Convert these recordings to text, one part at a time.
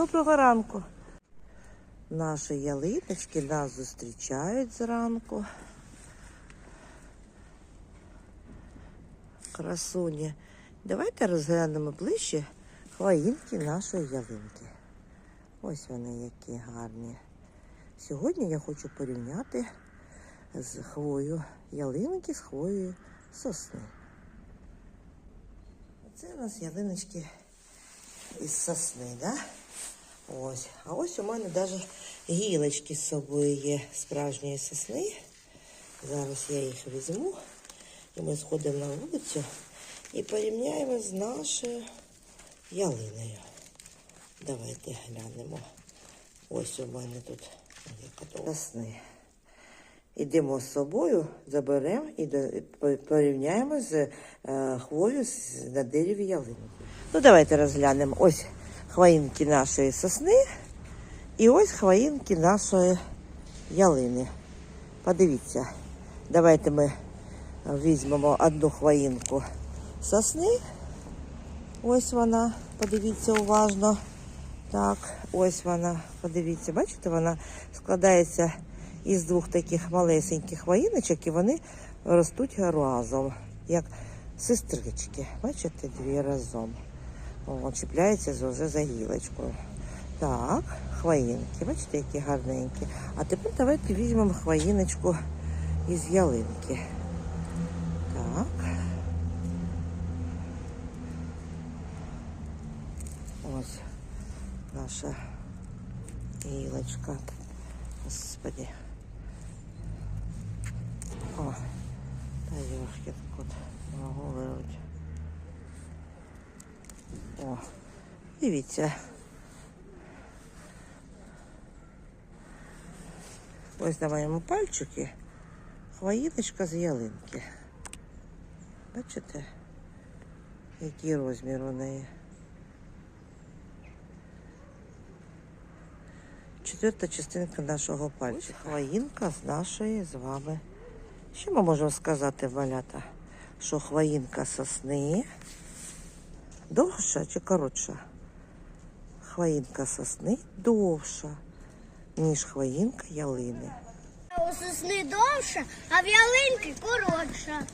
Доброго ранку. Наші ялиночки нас зустрічають зранку. Красуні. Давайте розглянемо ближче хвоїнки нашої ялинки. Ось вони які гарні. Сьогодні я хочу порівняти з хвою ялинки з хвоєю сосни. Це у нас ялиночки із сосни, да? Ось. А ось у мене навіть гілочки з собою є справжньої сосни. Зараз я їх візьму і ми сходимо на вулицю і порівняємо з нашою ялиною. Давайте глянемо. Ось у мене тут сосни. Ідемо з собою, заберемо і порівняємо з е, хвою на дереві ялинки. Ну, давайте розглянемо. Ось хвоїнки нашої сосни і ось хвоїнки нашої ялини. Подивіться, давайте ми візьмемо одну хвоїнку сосни. Ось вона, подивіться уважно. Так, ось вона, подивіться, бачите, вона складається із двох таких малесеньких хвоїночок, і вони ростуть разом, як сестрички. Бачите, дві разом. О, чіпляється вже за гілочкою. Так, хвоїнки, бачите, які гарненькі. А тепер давайте візьмемо хвоїночку із ялинки. Так. Ось наша гілочка. Господи. Та ёшкин кот. Не можу вирвати. О, дивіться. Ось на моєму пальчику хвоїночка з ялинки. Бачите, який розмір у неї? Четверта частинка нашого пальчика. Хвоїнка з нашої з вами. Що ми можемо сказати, малята? Що хвоїнка сосни довша чи коротша? Хвоїнка сосни довша, ніж хвоїнка ялини. У сосни довша, а в ялинки коротша.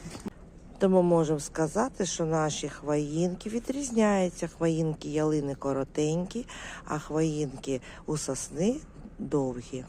Тому можемо сказати, що наші хвоїнки відрізняються. Хвоїнки ялини коротенькі, а хвоїнки у сосни довгі.